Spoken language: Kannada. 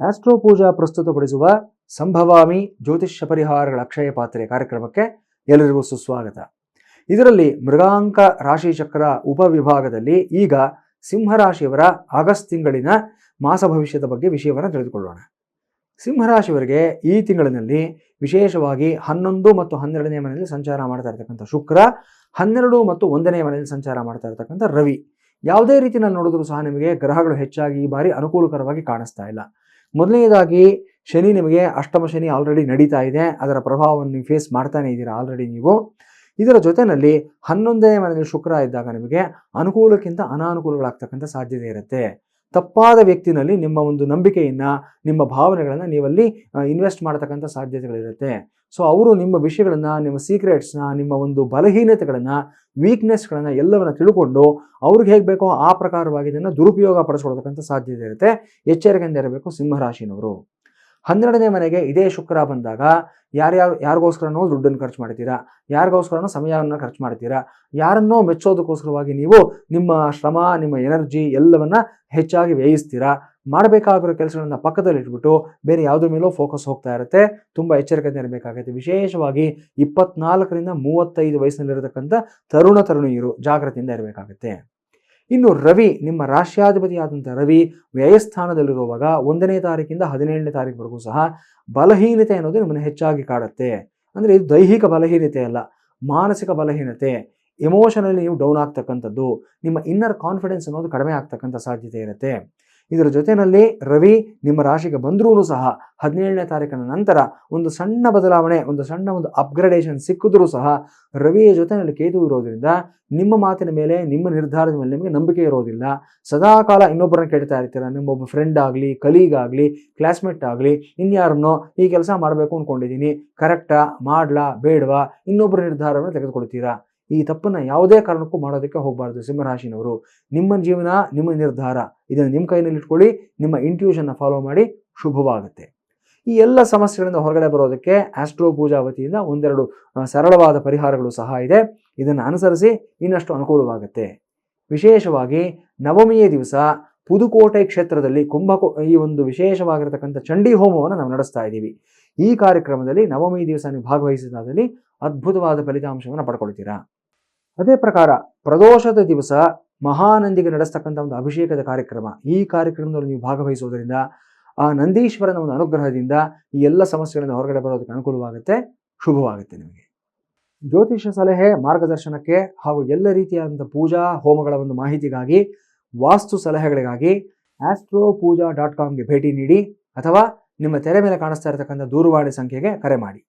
ಆಸ್ಟ್ರೋ ಪೂಜಾ ಪ್ರಸ್ತುತಪಡಿಸುವ ಸಂಭವಾಮಿ ಜ್ಯೋತಿಷ್ಯ ಪರಿಹಾರಗಳ ಅಕ್ಷಯ ಪಾತ್ರೆ ಕಾರ್ಯಕ್ರಮಕ್ಕೆ ಎಲ್ಲರಿಗೂ ಸುಸ್ವಾಗತ. ಇದರಲ್ಲಿ ಮೃಗಾಂಕ ರಾಶಿ ಚಕ್ರ ಉಪವಿಭಾಗದಲ್ಲಿ ಈಗ ಸಿಂಹರಾಶಿಯವರ ಆಗಸ್ಟ್ ತಿಂಗಳಿನ ಮಾಸ ಭವಿಷ್ಯದ ಬಗ್ಗೆ ವಿಷಯವನ್ನು ತಿಳಿದುಕೊಳ್ಳೋಣ. ಸಿಂಹರಾಶಿಯವರಿಗೆ ಈ ತಿಂಗಳಿನಲ್ಲಿ ವಿಶೇಷವಾಗಿ ಹನ್ನೊಂದು ಮತ್ತು ಹನ್ನೆರಡನೇ ಮನೆಯಲ್ಲಿ ಸಂಚಾರ ಮಾಡ್ತಾ ಇರತಕ್ಕಂಥ ಶುಕ್ರ, ಹನ್ನೆರಡು ಮತ್ತು ಒಂದನೇ ಮನೆಯಲ್ಲಿ ಸಂಚಾರ ಮಾಡ್ತಾ ಇರತಕ್ಕಂಥ ರವಿ. ಯಾವುದೇ ರೀತಿಯಲ್ಲಿ ನೋಡಿದ್ರು ಸಹ ನಿಮಗೆ ಗ್ರಹಗಳು ಹೆಚ್ಚಾಗಿ ಈ ಬಾರಿ ಅನುಕೂಲಕರವಾಗಿ ಕಾಣಿಸ್ತಾ ಇಲ್ಲ. ಮೊದಲನೇದಾಗಿ ಶನಿ ನಿಮಗೆ ಅಷ್ಟಮ ಶನಿ ಆಲ್ರೆಡಿ ನಡೀತಾ ಇದೆ. ಅದರ ಪ್ರಭಾವವನ್ನು ನೀವು ಫೇಸ್ ಮಾಡ್ತಾನೆ ಇದ್ದೀರಾ ಆಲ್ರೆಡಿ ನೀವು. ಇದರ ಜೊತೆಯಲ್ಲಿ ಹನ್ನೊಂದನೇ ಮನೆಯಲ್ಲಿ ಶುಕ್ರ ಇದ್ದಾಗ ನಿಮಗೆ ಅನುಕೂಲಕ್ಕಿಂತ ಅನಾನುಕೂಲಗಳಾಗ್ತಕ್ಕಂಥ ಸಾಧ್ಯತೆ ಇರುತ್ತೆ. ತಪ್ಪಾದ ವ್ಯಕ್ತಿನಲ್ಲಿ ನಿಮ್ಮ ಒಂದು ನಂಬಿಕೆಯನ್ನ, ನಿಮ್ಮ ಭಾವನೆಗಳನ್ನು ನೀವಲ್ಲಿ ಇನ್ವೆಸ್ಟ್ ಮಾಡತಕ್ಕಂಥ ಸಾಧ್ಯತೆಗಳಿರುತ್ತೆ. ಸೊ ಅವರು ನಿಮ್ಮ ವಿಷಯಗಳನ್ನ, ನಿಮ್ಮ ಸೀಕ್ರೆಟ್ಸ್ನ ನಿಮ್ಮ ಒಂದು ಬಲಹೀನತೆಗಳನ್ನು ವೀಕ್ನೆಸ್ಗಳನ್ನು ಎಲ್ಲವನ್ನ ತಿಳ್ಕೊಂಡು ಅವ್ರಿಗೆ ಹೇಗೆ ಬೇಕೋ ಆ ಪ್ರಕಾರವಾಗಿ ಇದನ್ನು ದುರುಪಯೋಗ ಪಡಿಸ್ಕೊಳ್ತಕ್ಕಂಥ ಸಾಧ್ಯತೆ ಇರುತ್ತೆ. ಎಚ್ಚರಿಕೆಯಿಂದ ಇರಬೇಕು ಸಿಂಹರಾಶಿನವರು. ಹನ್ನೆರಡನೇ ಮನೆಗೆ ಇದೇ ಶುಕ್ರ ಬಂದಾಗ ಯಾರ್ಯಾರು ಯಾರಿಗೋಸ್ಕರನೋ ದುಡ್ಡನ್ನು ಖರ್ಚು ಮಾಡ್ತೀರಾ? ಯಾರಿಗೋಸ್ಕರನೋ ಸಮಯವನ್ನು ಖರ್ಚು ಮಾಡ್ತೀರಾ? ಯಾರನ್ನೋ ಮೆಚ್ಚೋದಕ್ಕೋಸ್ಕರವಾಗಿ ನೀವು ನಿಮ್ಮ ಶ್ರಮ, ನಿಮ್ಮ ಎನರ್ಜಿ ಎಲ್ಲವನ್ನ ಹೆಚ್ಚಾಗಿ ವ್ಯಯಿಸ್ತೀರಾ? ಮಾಡಬೇಕಾಗಿರೋ ಕೆಲಸಗಳನ್ನ ಪಕ್ಕದಲ್ಲಿ ಇಟ್ಬಿಟ್ಟು ಬೇರೆ ಯಾವುದ್ರ ಮೇಲೂ ಫೋಕಸ್ ಹೋಗ್ತಾ ಇರುತ್ತೆ. ತುಂಬ ಎಚ್ಚರಿಕೆಯಿಂದ ಇರಬೇಕಾಗುತ್ತೆ. ವಿಶೇಷವಾಗಿ ಇಪ್ಪತ್ನಾಲ್ಕರಿಂದ ಮೂವತ್ತೈದು ವಯಸ್ಸಿನಲ್ಲಿರತಕ್ಕಂಥ ತರುಣ ತರುಣಿಯರು ಜಾಗ್ರತೆಯಿಂದ ಇರಬೇಕಾಗುತ್ತೆ. ಇನ್ನು ರವಿ, ನಿಮ್ಮ ರಾಶ್ಯಾಧಿಪತಿಯಾದಂಥ ರವಿ ವ್ಯಯಸ್ಥಾನದಲ್ಲಿರುವಾಗ ಒಂದನೇ ತಾರೀಕಿಂದ ಹದಿನೇಳನೇ ತಾರೀಕುವರೆಗೂ ಸಹ ಬಲಹೀನತೆ ಅನ್ನೋದು ನಿಮ್ಮನ್ನು ಹೆಚ್ಚಾಗಿ ಕಾಡುತ್ತೆ. ಅಂದರೆ ಇದು ದೈಹಿಕ ಬಲಹೀನತೆ ಅಲ್ಲ, ಮಾನಸಿಕ ಬಲಹೀನತೆ. ಎಮೋಷನಲ್ಲಿ ನೀವು ಡೌನ್ ಆಗ್ತಕ್ಕಂಥದ್ದು, ನಿಮ್ಮ ಇನ್ನರ್ ಕಾನ್ಫಿಡೆನ್ಸ್ ಅನ್ನೋದು ಕಡಿಮೆ ಆಗ್ತಕ್ಕಂಥ ಸಾಧ್ಯತೆ ಇರುತ್ತೆ. ಇದರ ಜೊತೆಯಲ್ಲಿ ರವಿ ನಿಮ್ಮ ರಾಶಿಗೆ ಬಂದರೂ ಸಹ ಹದಿನೇಳನೇ ತಾರೀಕಿನ ನಂತರ ಒಂದು ಸಣ್ಣ ಬದಲಾವಣೆ, ಒಂದು ಸಣ್ಣ ಒಂದು ಅಪ್ಗ್ರೇಡೇಷನ್ ಸಿಕ್ಕಿದ್ರೂ ಸಹ ರವಿಯ ಜೊತೆಯಲ್ಲಿ ಕೇತು ಇರೋದ್ರಿಂದ ನಿಮ್ಮ ಮಾತಿನ ಮೇಲೆ, ನಿಮ್ಮ ನಿರ್ಧಾರದ ಮೇಲೆ ನಿಮಗೆ ನಂಬಿಕೆ ಇರೋದಿಲ್ಲ. ಸದಾಕಾಲ ಇನ್ನೊಬ್ಬರನ್ನ ಕೇಳ್ತಾ ಇರ್ತೀರ ನಿಮ್ಮೊಬ್ಬ ಫ್ರೆಂಡ್ ಆಗಲಿ ಕಲೀಗ್ ಆಗಲಿ ಕ್ಲಾಸ್ಮೇಟ್ ಆಗಲಿ, ಇನ್ಯಾರನ್ನೋ ಈ ಕೆಲಸ ಮಾಡಬೇಕು ಅಂದ್ಕೊಂಡಿದ್ದೀನಿ ಕರೆಕ್ಟಾ ಮಾಡ್ಲಾ, ಬೇಡವಾ ಇನ್ನೊಬ್ಬರ ನಿರ್ಧಾರವನ್ನು ತೆಗೆದುಕೊಳ್ತೀರಾ? ಈ ತಪ್ಪನ್ನ ಯಾವುದೇ ಕಾರಣಕ್ಕೂ ಮಾಡೋದಕ್ಕೆ ಹೋಗಬಾರ್ದು ಸಿಂಹರಾಶಿನವರು. ನಿಮ್ಮ ಜೀವನ, ನಿಮ್ಮ ನಿರ್ಧಾರ ಇದನ್ನು ನಿಮ್ಮ ಕೈನಲ್ಲಿ ಇಟ್ಕೊಳ್ಳಿ, ನಿಮ್ಮ ಇಂಟ್ಯೂಷನ್ನ ಫಾಲೋ ಮಾಡಿ ಶುಭವಾಗುತ್ತೆ. ಈ ಎಲ್ಲ ಸಮಸ್ಯೆಗಳಿಂದ ಹೊರಗಡೆ ಬರೋದಕ್ಕೆ ಆಸ್ಟ್ರೋ ಪೂಜಾ ವತಿಯಿಂದ ಒಂದೆರಡು ಸರಳವಾದ ಪರಿಹಾರಗಳು ಸಹ ಇದೆ. ಇದನ್ನು ಅನುಸರಿಸಿ ಇನ್ನಷ್ಟು ಅನುಕೂಲವಾಗುತ್ತೆ. ವಿಶೇಷವಾಗಿ ನವಮಿಯ ದಿವಸ ಪುದುಕೋಟೆ ಕ್ಷೇತ್ರದಲ್ಲಿ ಕುಂಭಕೋ, ಈ ಒಂದು ವಿಶೇಷವಾಗಿರತಕ್ಕಂಥ ಚಂಡಿ ಹೋಮವನ್ನು ನಾವು ನಡೆಸ್ತಾ ಇದ್ದೀವಿ. ಈ ಕಾರ್ಯಕ್ರಮದಲ್ಲಿ ನವಮಿ ದಿವಸ ನೀವು ಭಾಗವಹಿಸಿದಾದಲ್ಲಿ ಅದ್ಭುತವಾದ ಫಲಿತಾಂಶವನ್ನು ಪಡ್ಕೊಳ್ತೀರಾ? ಅದೇ ಪ್ರಕಾರ ಪ್ರದೋಷದ ದಿವಸ ಮಹಾನಂದಿಗೆ ನಡೆಸ್ತಕ್ಕಂಥ ಒಂದು ಅಭಿಷೇಕದ ಕಾರ್ಯಕ್ರಮ. ಈ ಕಾರ್ಯಕ್ರಮದಲ್ಲಿ ನೀವು ಭಾಗವಹಿಸುವುದರಿಂದ ಆ ನಂದೀಶ್ವರನ ಒಂದು ಅನುಗ್ರಹದಿಂದ ಈ ಎಲ್ಲ ಸಮಸ್ಯೆಗಳನ್ನು ಹೊರಗಡೆ ಬರೋದಕ್ಕೆ ಅನುಕೂಲವಾಗುತ್ತೆ. ಶುಭವಾಗುತ್ತೆ ನಿಮಗೆ. ಜ್ಯೋತಿಷ ಸಲಹೆ, ಮಾರ್ಗದರ್ಶನಕ್ಕೆ ಹಾಗೂ ಎಲ್ಲ ರೀತಿಯಾದಂಥ ಪೂಜಾ ಹೋಮಗಳ ಒಂದು ಮಾಹಿತಿಗಾಗಿ, ವಾಸ್ತು ಸಲಹೆಗಳಿಗಾಗಿ ಆಸ್ಟ್ರೋ ಪೂಜಾ ಡಾಟ್ ಕಾಮ್ಗೆ ಭೇಟಿ ನೀಡಿ ಅಥವಾ ನಿಮ್ಮ ತೆರೆ ಮೇಲೆ ಕಾಣಿಸ್ತಾ ಇರತಕ್ಕಂಥ ದೂರವಾಣಿ ಸಂಖ್ಯೆಗೆ ಕರೆ ಮಾಡಿ.